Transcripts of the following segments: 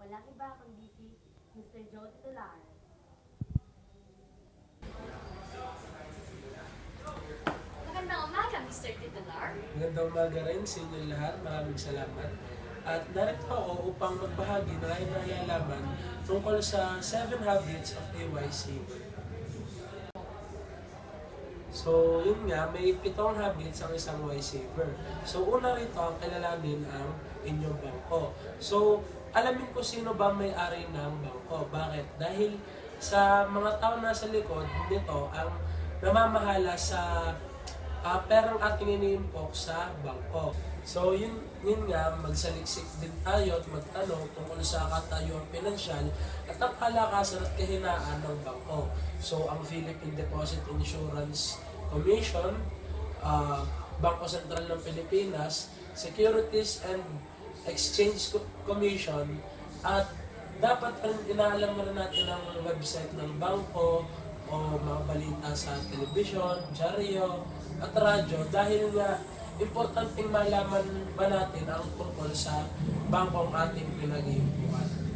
Walang iba kundi si Mr. Joe Titular. Magandang umaga, Mr. Titular. Magandang umaga rin sa inyo lahat. Maraming salamat. At narito ako upang magbahagi ng aking nalalaman tungkol sa 7 Habits of a Wise Saver. So, yun nga, may pitong habits ang isang wise saver. So, una rito ang kilalanin ang inyong bangko. So, alamin ko sino ba may-ari ng bangko. Bakit? Dahil sa mga tao nasa likod nito ang namamahala sa uh, perang ating iniimpok sa bangko. So, yun, yun nga, magsaliksik din tayo at magtanong tungkol sa katayuan pinansyal at ang kalakasan at kahinaan ng bangko. So, ang Philippine Deposit Insurance Commission, uh, Bangko Sentral ng Pilipinas, Securities and Exchange Co- Commission, at dapat rin inaalam rin natin ang website ng bangko o mga balita sa telebisyon, dyaryo, at radyo dahil nga importanteng malaman ba natin ang tungkol sa bangkong ating pinag-iimpuan.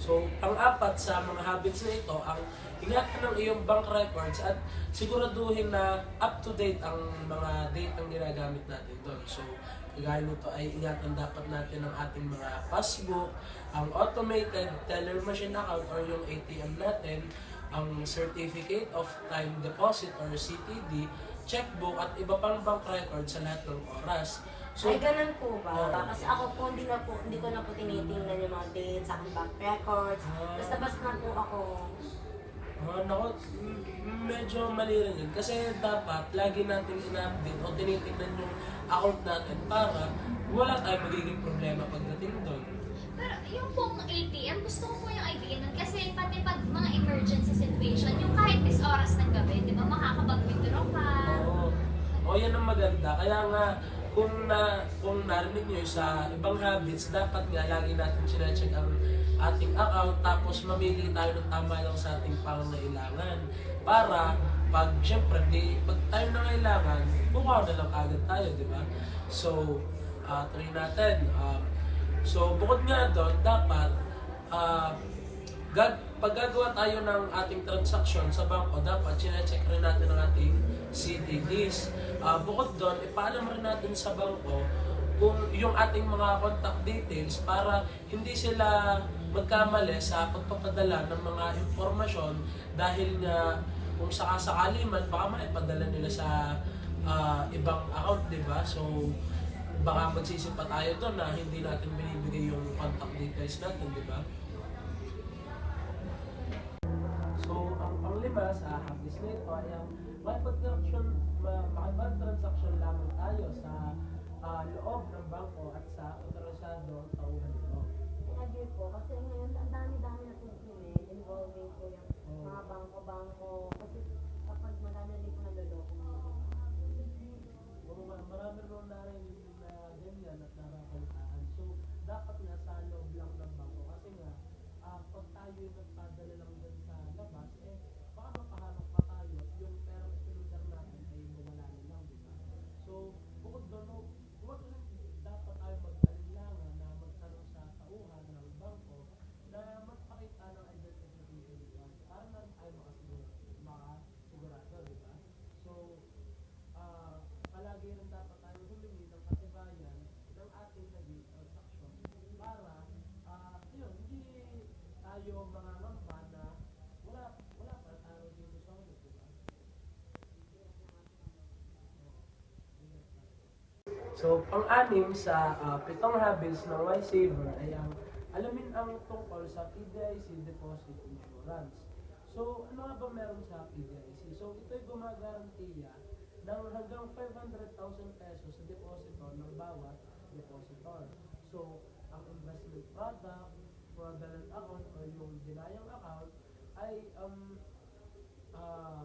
So, pang-apat sa mga habits na ito, ang ingatan ng iyong bank records at siguraduhin na up-to-date ang mga date ang ginagamit natin doon. So, kagaya nito ay ingatan dapat natin ang ating mga passbook, ang automated teller machine account or yung ATM natin, ang certificate of time deposit or CTD, checkbook at iba pang bank records sa lahat ng oras. So, Ay, ganun po ba? Oo. Kasi ako po, hindi, na po, hindi ko na po tinitingnan yung mga dates, aking bank records. Ah. Basta-basta na po ako. Ah, nako, m- medyo mali rin yun. Kasi dapat lagi natin ina-update o tinitingnan yung account natin para wala tayong magiging problema pagdating doon. Pero yung pong ATM, gusto ko po yung idea nun kasi pati pag mga emergency situation, yung kahit is oras ng gabi, di ba, makakapag-withdraw ka. Oo. O yan ang maganda. Kaya nga, kung na kung narinig nyo sa ibang habits, dapat nga lagi natin sinecheck ang ating account tapos mamili tayo ng tama lang sa ating pangangailangan. Para pag syempre di pag tayo nangailangan, bukaw na lang agad tayo, di ba? So, uh, try natin. Um, so, bukod nga doon, dapat uh, gag pag gagawa tayo ng ating transaction sa bangko, dapat sinecheck rin natin ang ating CDDs. Ah, bukod doon, ipaalam rin natin sa bangko kung yung ating mga contact details para hindi sila magkamali sa pagpapadala ng mga impormasyon dahil nga kung sakasakali man, baka maipadala nila sa ah, ibang account, di ba? So, baka magsisipa tayo doon na hindi natin binibigay yung contact details natin, di ba? Ang panglima sa habis na ito ay ang makipag-transaction, ma- makipag-transaction lamang tayo sa ah, loob ng bangko at sa otorisado tauhan nito. I-agree po. Kasi ngayon, ang dami-dami na po eh, involving po yung Oo. mga bangko-bangko. Kasi kapag madami rin po naloloko. Kung ma- marami rin narinig na ganyan at narakaltaan. So, dapat nga sa loob lang ng bangko. Kasi nga, ah, pag tayo yung yung mga mampan na wala, wala pa araw dito sa ulo, di ba? So, ang anim sa uh, pitong habits ng life saver ay ang alamin ang tungkol sa PDIC Deposit Insurance. So, ano nga ba meron sa PDIC? So, ito'y gumagarantiya ng hanggang 500,000 pesos sa deposito ng bawat depositor. So, ang investment product, fraudulent account, o yung dinayang account ay um, ah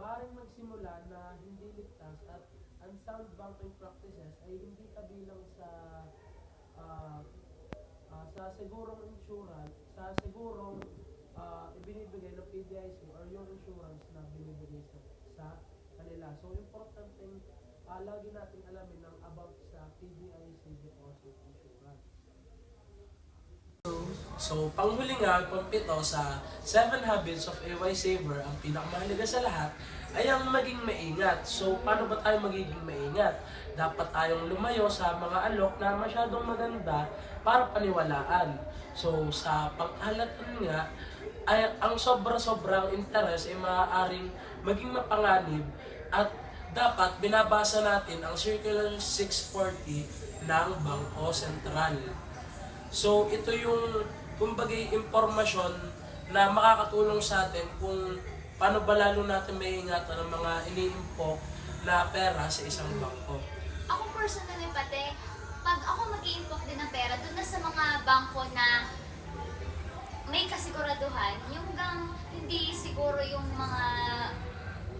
maaaring magsimula na hindi ligtas at unsound banking practices ay hindi kabilang sa ah, ah, sa sigurong insurance, sa sigurong ah, ibinibigay ng PDIC or yung insurance na binibigay sa, sa kanila. So, importante uh, lagi natin alamin ng about sa PDIC deposit insurance. So, panghuli nga, pampito sa 7 Habits of AY Saver, ang pinakamahalaga sa lahat ay ang maging maingat. So, paano ba tayo magiging maingat? Dapat tayong lumayo sa mga alok na masyadong maganda para paniwalaan. So, sa panghalatan nga, ay ang sobra-sobrang interes ay maaaring maging mapanganib at dapat binabasa natin ang Circular 640 ng Bangko Sentral. So, ito yung, kumbaga, impormasyon na makakatulong sa atin kung paano ba lalo natin may ingatan ng mga iniimpok na pera sa isang bangko. Ako personally pati, pag ako mag impok din ng pera, doon na sa mga bangko na may kasiguraduhan, yung gang hindi siguro yung mga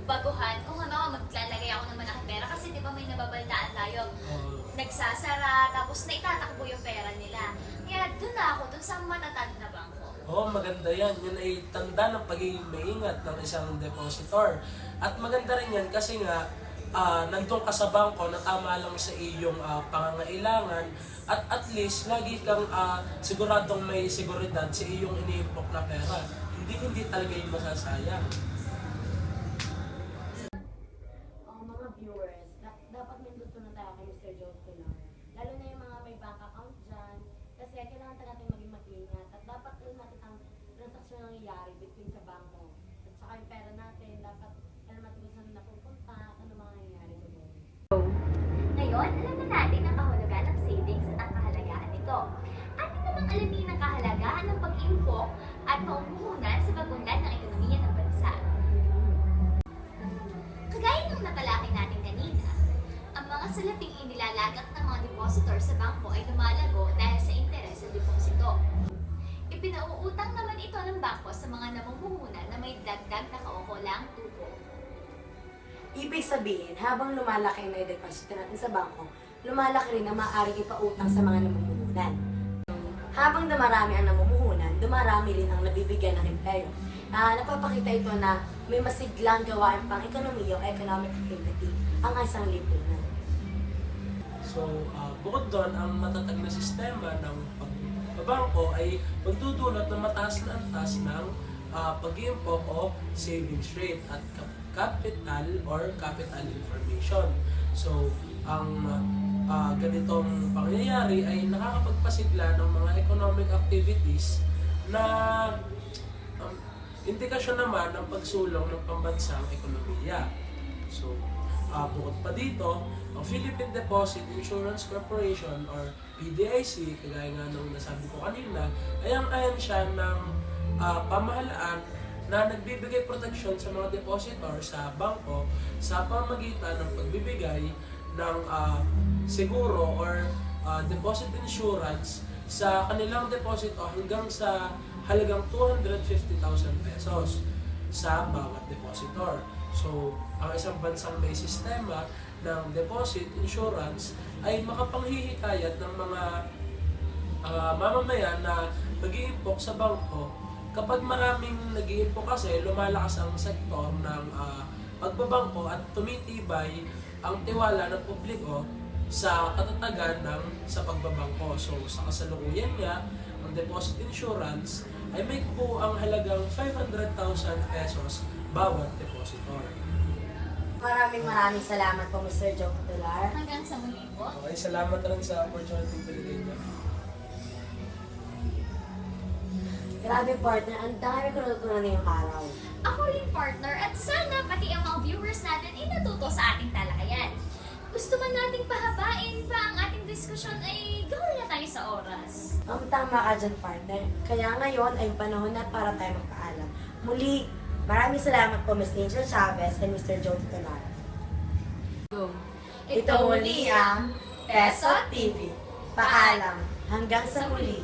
baguhan, kung ano, maglalagay ako ng malaking pera kasi di ba may nababaltaan tayo, Uh, nagsasara, tapos na itatakbo yung pera nila. Kaya doon na ako, doon sa matatag na bangko. Oo, maganda yan. Yan ay tanda ng pagiging maingat ng isang depositor. At maganda rin yan kasi nga, ah nandun ka sa bangko na tama lang sa iyong ah, pangangailangan at at least lagi kang ah, siguradong may seguridad sa iyong iniimpok na pera. Hindi hindi talaga yung masasayang. Ang mga viewers, da- dapat may gusto na Mr. Joe Pilar. Lalo na yung mga may bank account dyan. Kasi kailangan talaga natin maging mag-ingat. At dapat alam natin ang transaksyon na nangyayari between sa bangko. At saka yung pera natin, dapat alam natin kung saan napupunta, ano mga nangyayari doon. Ngayon, alam na natin ang kahulugan ng savings at ang kahalagahan nito. Atin namang alamin ang kahalagahan ng pag-impok at paumuhunan sa pagunlad ng ekonomiya ng bansa. Kagaya ng natalakay natin kanina, ang mga salaping inilalagak ng mga depositor sa bangko ay lumalago dahil sa interes sa deposito. Ipinauutang naman ito ng bangko sa mga namumuhunan na may dagdag na kaukulang tubo. Ibig sabihin, habang lumalaki na yung deposito natin sa bangko, lumalaki rin ang maaaring ipautang sa mga namumuhunan. Habang dumarami ang namumuhunan, dumarami rin ang nabibigyan ng empleo. Ah, napapakita ito na may masiglang gawain pang ekonomiya o economic activity ang isang lipunan. So, ah, bukod doon, ang matatag na sistema ng pagbabangko ay magdudulot ng mataas na antas ng uh, pag-iimpok o savings rate at capital or capital information. So, ang ah, ganitong pangyayari ay nakakapagpasigla ng mga economic activities na um, indikasyon naman ng pagsulong ng pambansang ekonomiya. So, ah, bukod pa dito, ang Philippine Deposit Insurance Corporation or PDIC, kagaya nga nung nasabi ko kanina, ay ang ayan siya ng ah, pamahalaan na nagbibigay proteksyon sa mga depositor sa bangko sa pamagitan ng pagbibigay ng ah, seguro or ah, deposit insurance sa kanilang deposito hanggang sa halagang 250,000 pesos sa bawat depositor. So, ang isang bansang may sistema ng deposit insurance ay makapanghihikayat ng mga ah, mamamayan na mag-iimpok sa bangko kapag maraming nag-iimpok kasi lumalakas ang sektor ng ah, pagbabangko at tumitibay ang tiwala ng publiko sa katatagan ng sa pagbabangko. So sa kasalukuyan nga, ang deposit insurance ay may po ang halagang 500,000 pesos bawat depositor. Maraming maraming salamat po Mr. Joe Tular. Hanggang sa muli po. Okay, salamat rin sa opportunity binigay niyo. Grabe partner, ang dami ko natutunan ngayong araw. Ako rin partner at sana pati ang mga viewers natin ay natuto sa ating talakayan. gusto man nating pahabain pa ang ating diskusyon ay gawin na tayo sa oras. Ang tama ka dyan, partner. Kaya ngayon ay panahon na para tayo magpaalam. Muli, maraming salamat po Ms. Angel Chavez and Mr. Joe Titolar. Ito muli ang Peso TV. Paalam. Hanggang sa muli.